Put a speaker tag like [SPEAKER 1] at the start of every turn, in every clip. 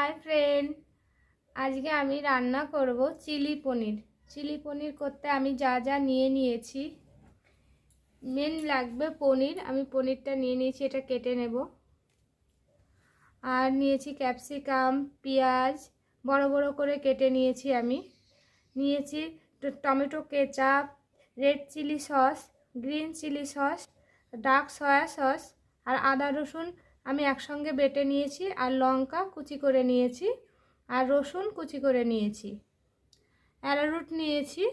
[SPEAKER 1] Hi friend, আজকে আমি রান্না করব চিলি পনির। চিলি পনির করতে আমি যা যা নিয়ে নিয়েছি। মেন লাগবে পনির, আমি পনিরটা নিয়ে নিয়েছি, এটা কেটে নেব। আর নিয়েছি ক্যাপসিকাম, পেঁয়াজ, বড় বড় করে কেটে নিয়েছি আমি। নিয়েছি tomato ketchup, red chilli sauce, green chilli sauce, dark soy sauce, আর আদা রসুন আমি একসঙ্গে বেটে নিয়েছি আর লঙ্কা কুচি করে নিয়েছি আর রসুন কুচি করে নিয়েছি। অ্যারারুট নিয়েছি।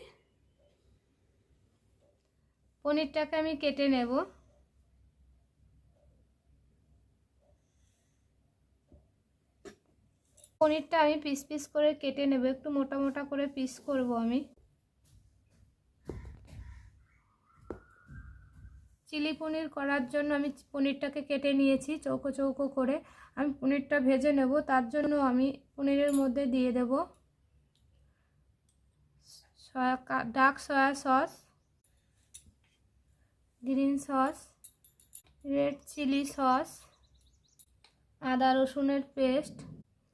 [SPEAKER 1] পনিরটাকে আমি কেটে নেব। পনিরটা আমি পিস পিস করে কেটে নেব। একটু মোটা মোটা করে পিস করব আমি। চিলি পনির করার জন্য আমি পনিরটাকে কেটে নিয়েছি চৌকো চৌকো করে। আমি পনিরটা ভেজে নেব, তার জন্য আমি পনিরের মধ্যে দিয়ে দেব soy dark soy sauce, green sauce, red chilli sauce, আদা রসুনের পেস্ট,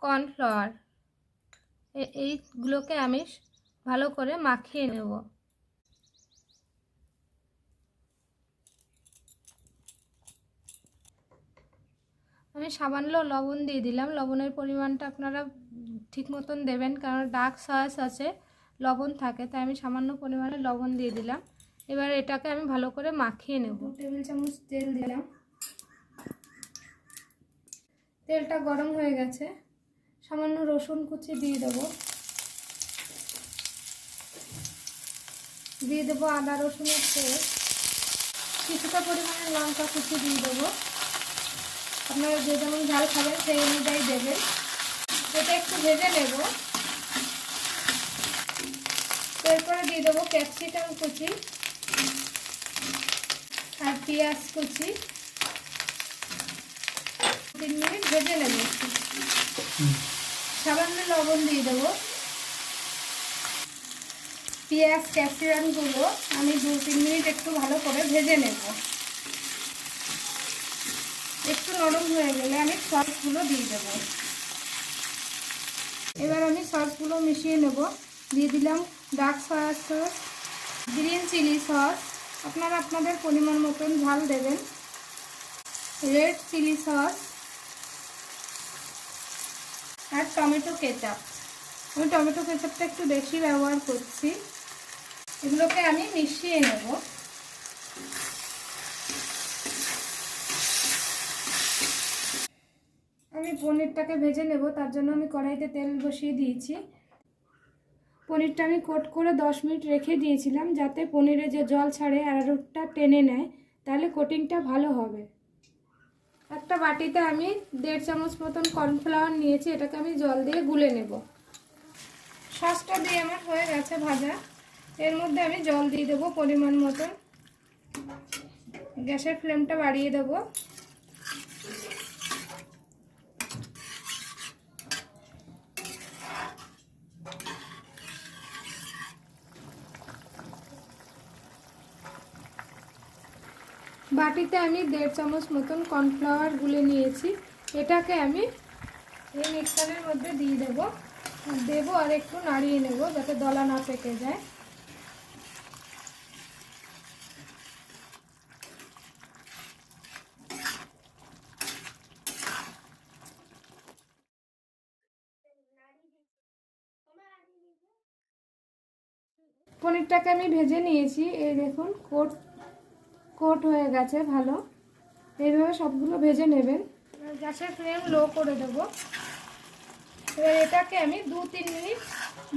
[SPEAKER 1] কর্নফ্লাওয়ার। এইগুলোকে আমি ভালো করে মাখিয়ে নেব। আমি সামান্য লবণ দিয়ে দিলাম। লবণের পরিমাণটা আপনারা ঠিক মতন দেবেন, কারণ ডার্ক সস আছে, লবণ থাকে, তাই আমি সামান্য পরিমাণে লবণ দিয়ে দিলাম। এবার এটাকে আমি ভালো করে মাখিয়ে নেব। টেবিল চামচ তেল দিলাম। তেলটা গরম হয়ে গেছে। সামান্য রসুন কুচি দিয়ে দেবো। দিয়ে দেবো আদা রসুনের তেল কিছুটা পরিমাণে লঙ্কা কুচি দিয়ে দেবো। আপনারা যে যেমন ঝাল খাবেন সেই অনুযায়ী দেবেন। এটা একটু ভেজে নেব। এরপরে দিয়ে দেবো ক্যাপসিকাম কুচি আর পেঁয়াজ কুচি। তিন মিনিট ভেজে নেব সামান্য লবণ দিয়ে দেবো। পেঁয়াজ ক্যাপসিকামগুলো আমি দু তিন মিনিট একটু ভালো করে ভেজে নেব। একটু নরম হয়ে গেলে আমি সসগুলো দিয়ে দেবো। এবার আমি সসগুলো মিশিয়ে নেব। দিয়ে দিলাম dark soy sauce, green chilli sauce. আপনারা আপনাদের পরিমাণ মতন ঝাল দেবেন। রেড চিলি সস আর টমেটো কেচাপ। আমি টমেটো কেচাপটা একটু বেশি ব্যবহার করছি। এগুলোকে আমি মিশিয়ে নেব আমি পনিরটাকে ভেজে নেব, তার জন্য আমি কড়াইতে তেল বসিয়ে দিয়েছি। পনিরটা আমি কোট করে দশ মিনিট রেখে দিয়েছিলাম যাতে পনিরে যে জল ছাড়ে অ্যারারুটটা টেনে নেয়, তাহলে কোটিংটা ভালো হবে। একটা বাটিতে আমি দেড় চামচ মতন কর্নফ্লাওয়ার নিয়েছি, এটাকে আমি জল দিয়ে গুলে নেব। সসটা দিয়ে আমার হয়ে গেছে ভাজা। এর মধ্যে আমি জল দিয়ে দেবো পরিমাণ মতন। গ্যাসের ফ্লেমটা বাড়িয়ে দেবো। বাটিতে আমি দেড় চামচ মতন কর্নফ্লাওয়ার গুলে নিয়েছি। এটাকে আমি এই মিক্সারের মধ্যে দিয়ে দেবো। দেবো আর একটু নাড়িয়ে নেব যাতে দলা না পেকে যায়। পনিরটাকে আমি ভেজে নিয়েছি। এই দেখুন, কোট কোট হয়ে গেছে, ভালো। এইভাবে সবগুলো ভেজে নেবেন। গ্যাসের ফ্লেম লো করে দেবো। এবার এটাকে আমি দু তিন মিনিট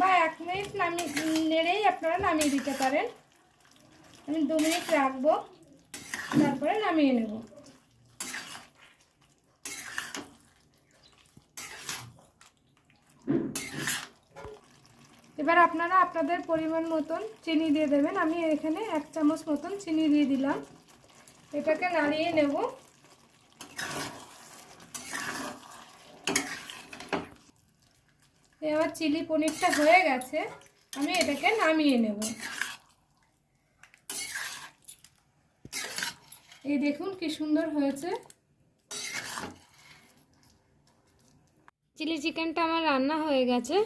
[SPEAKER 1] বা এক মিনিট নামি নেড়েই আপনারা নামিয়ে দিতে পারেন। আমি দু মিনিট রাখব, তারপরে নামিয়ে নেব। এবার আপনারা আপনাদের পরিমাণ মতন চিনি দিয়ে দেবেন। আমি এখানে এক চামচ মতন চিনি দিয়ে দিলাম। এটাকে নাড়িয়ে নেব। এবার চিলি পনিরটা হয়ে গেছে। আমি এটাকে নামিয়ে নেব। এই দেখুন কি সুন্দর হয়েছে। চিলি চিকেনটা আমার রান্না হয়ে গেছে।